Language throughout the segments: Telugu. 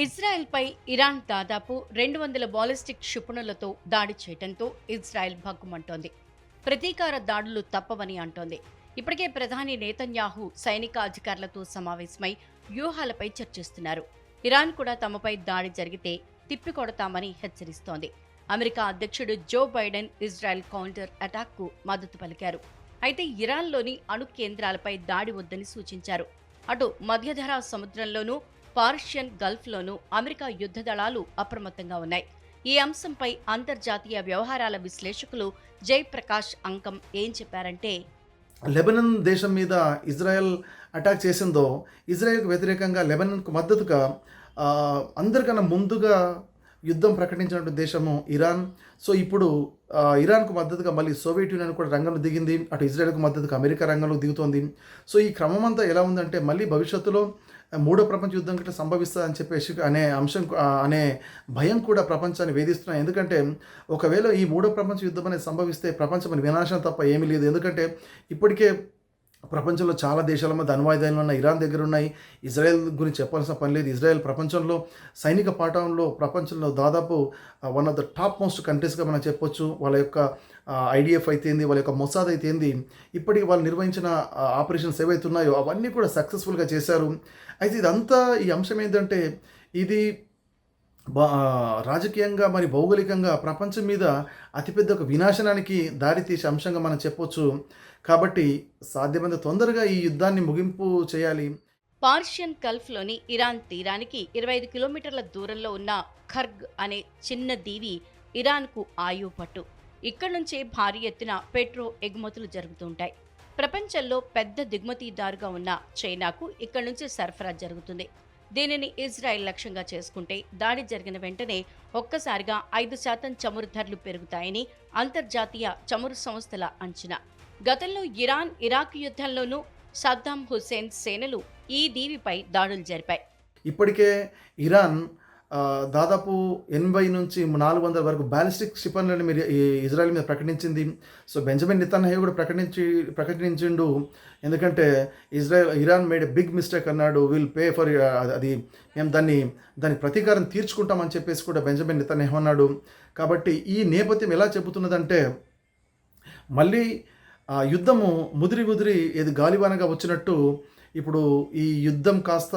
ఇజ్రాయెల్పై ఇరాన్ దాదాపు రెండు వందల బాలిస్టిక్ క్షిపణులతో దాడి చేయడంతో ఇజ్రాయెల్ భగ్గుమంటోంది. ప్రతీకార దాడులు తప్పవని అంటోంది. ఇప్పటికే ప్రధాని నేతన్యాహు సైనిక అధికారులతో సమావేశమై వ్యూహాలపై చర్చిస్తున్నారు. ఇరాన్ కూడా తమపై దాడి జరిగితే తిప్పికొడతామని హెచ్చరిస్తోంది. అమెరికా అధ్యక్షుడు జో బైడెన్ ఇజ్రాయెల్ కౌంటర్ అటాక్కు మద్దతు పలికారు. అయితే ఇరాన్లోని అణు కేంద్రాలపై దాడి వద్దని సూచించారు. అటు మధ్యధరా సముద్రంలోనూ పార్షియన్ గల్ఫ్లోనూ అమెరికా యుద్ధ దళాలు అప్రమత్తంగా ఉన్నాయి. ఈ అంశంపై అంతర్జాతీయ వ్యవహారాల విశ్లేషకులు జయప్రకాష్ అంకం ఏం చెప్పారంటే లెబనన్ దేశం మీద ఇజ్రాయెల్ అటాక్ చేసిందో ఇజ్రాయెల్కు వ్యతిరేకంగా లెబనన్కు మద్దతుగా అందరికన్నా ముందుగా యుద్ధం ప్రకటించినటువంటి దేశము ఇరాన్. సో ఇప్పుడు ఇరాన్కు మద్దతుగా మళ్ళీ సోవియట్ యూనియన్ కూడా రంగంలో దిగింది. అటు ఇజ్రాయెల్కు మద్దతుగా అమెరికా రంగంలో దిగుతోంది. సో ఈ క్రమం అంతా ఎలా ఉందంటే మళ్ళీ భవిష్యత్తులో మూడో ప్రపంచ యుద్ధం గట్రా సంభవిస్తుంది అని చెప్పేసి అనే అంశం అనే భయం కూడా ప్రపంచాన్ని వేధిస్తున్నాయి. ఎందుకంటే ఒకవేళ ఈ మూడో ప్రపంచ యుద్ధం అనేది సంభవిస్తే ప్రపంచం వినాశం తప్ప ఏమీ లేదు. ఎందుకంటే ఇప్పటికే ప్రపంచంలో చాలా దేశాల మధ్య అణ్వాయుధాలు ఉన్న ఇరాన్ దగ్గర ఉన్నాయి ఇజ్రాయెల్ గురించి చెప్పాల్సిన పని లేదు. ఇజ్రాయెల్ ప్రపంచంలో సైనిక పాఠంలో ప్రపంచంలో దాదాపు one of the top most కంట్రీస్గా మనం చెప్పొచ్చు. వాళ్ళ యొక్క ఐడిఎఫ్ అయితేంది వాళ్ళ యొక్క మొసాద్ అయితేంది ఇప్పటికి వాళ్ళు నిర్వహించిన ఆపరేషన్స్ ఏవైతే ఉన్నాయో అవన్నీ కూడా సక్సెస్ఫుల్గా చేశారు. అయితే ఇదంతా ఈ అంశం ఏంటంటే ఇది రాజకీయంగా మరి భౌగోళికంగా ప్రపంచం మీద అతిపెద్ద ఒక వినాశనానికి దారితీసే అంశంగా మనం చెప్పొచ్చు. కాబట్టి సాధ్యమైనంత తొందరగా ఈ యుద్ధాన్ని ముగింపు చేయాలి. పార్షియన్ గల్ఫ్లోని ఇరాన్ తీరానికి ఇరవై ఐదు కిలోమీటర్ల దూరంలో ఉన్న ఖర్గ్ అనే చిన్న దీవి ఇరాన్కు ఆయువు పట్టు. ఇక్కడి నుంచే భారీ ఎత్తున పెట్రో ఎగుమతులు జరుగుతుంటాయి ప్రపంచంలో పెద్ద దిగుమతిదారుగా ఉన్న చైనాకు ఇక్కడి నుంచి సరఫరా జరుగుతుంది. దీనిని ఇజ్రాయెల్ లక్ష్యంగా చేసుకుంటే దాడి జరిగిన వెంటనే ఒక్కసారిగా ఐదు శాతం చమురు ధరలు పెరుగుతాయని అంతర్జాతీయ చమురు సంస్థల అంచనా. గతంలో ఇరాన్ ఇరాక్ యుద్ధంలోనూ సద్దాం హుస్సేన్ సేనలు ఈ దీవిపై దాడులు జరిపాయి. ఇప్పటికే ఇరాన్ దాదాపు ఎనభై నుంచి నాలుగు వందల వరకు బ్యాలిస్టిక్ క్షిపణులను మీరు ఈ ఇజ్రాయెల్ మీద ప్రకటించింది. సో బెంజమిన్ నితన్హే కూడా ప్రకటించి ప్రకటించిండు. ఎందుకంటే Israel Iran made big mistake అన్నాడు. విల్ పే ఫర్ అది మేము దాన్ని దాని ప్రతీకారం తీర్చుకుంటామని చెప్పేసి కూడా బెంజమిన్ నితన్హే అన్నాడు. కాబట్టి ఈ నేపథ్యం ఎలా చెబుతున్నదంటే మళ్ళీ ఆ యుద్ధము ముదిరి ముదిరి ఇది గాలివానగా వచ్చినట్టు ఇప్పుడు ఈ యుద్ధం కాస్త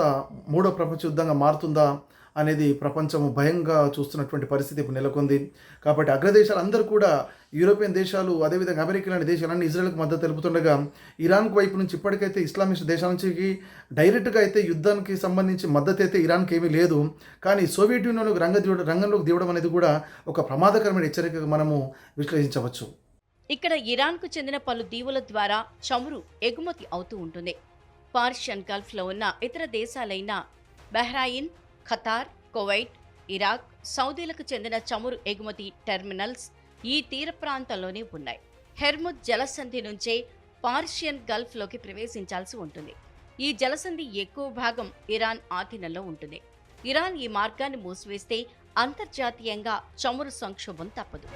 మూడో ప్రపంచ యుద్ధంగా మారుతుందా? అనేది ప్రపంచం భయంగా చూస్తున్నటువంటి పరిస్థితి ఇప్పుడు నెలకొంది. కాబట్టి అగ్రదేశాలు అందరూ కూడా యూరోపియన్ దేశాలు అదేవిధంగా అమెరికా లాంటి దేశాలన్నీ ఇజ్రాయెల్కి మద్దతు తెలుపుతుండగా ఇరాన్కు వైపు నుంచి ఇప్పటికైతే ఇస్లామిస్ట్ దేశాల నుంచి డైరెక్ట్గా అయితే యుద్ధానికి సంబంధించి మద్దతు అయితే ఇరాన్కి ఏమీ లేదు. కానీ సోవియట్ యూనియన్లోకి రంగ దిగడం రంగంలోకి దిగడం అనేది కూడా ఒక ప్రమాదకరమైన హెచ్చరికగా మనము విశ్లేషించవచ్చు. ఇక్కడ ఇరాన్కు చెందిన పలు దీవుల ద్వారా చమురు ఎగుమతి అవుతూ ఉంటుంది. పార్షియన్ గల్ఫ్లో ఉన్న ఇతర దేశాలైన బహ్రాయిన్ ఖతార్ కువైట్ ఇరాక్ సౌదీలకు చెందిన చమురు ఎగుమతి టెర్మినల్స్ ఈ తీర ప్రాంతంలోనే ఉన్నాయి. హెర్ముద్ జలసంధి నుంచే పార్షియన్ గల్ఫ్లోకి ప్రవేశించాల్సి ఉంటుంది. ఈ జలసంధి ఎక్కువ భాగం ఇరాన్ ఆధీనంలో ఉంటుంది. ఇరాన్ ఈ మార్గాన్ని మూసివేస్తే అంతర్జాతీయంగా చమురు సంక్షోభం తప్పదు.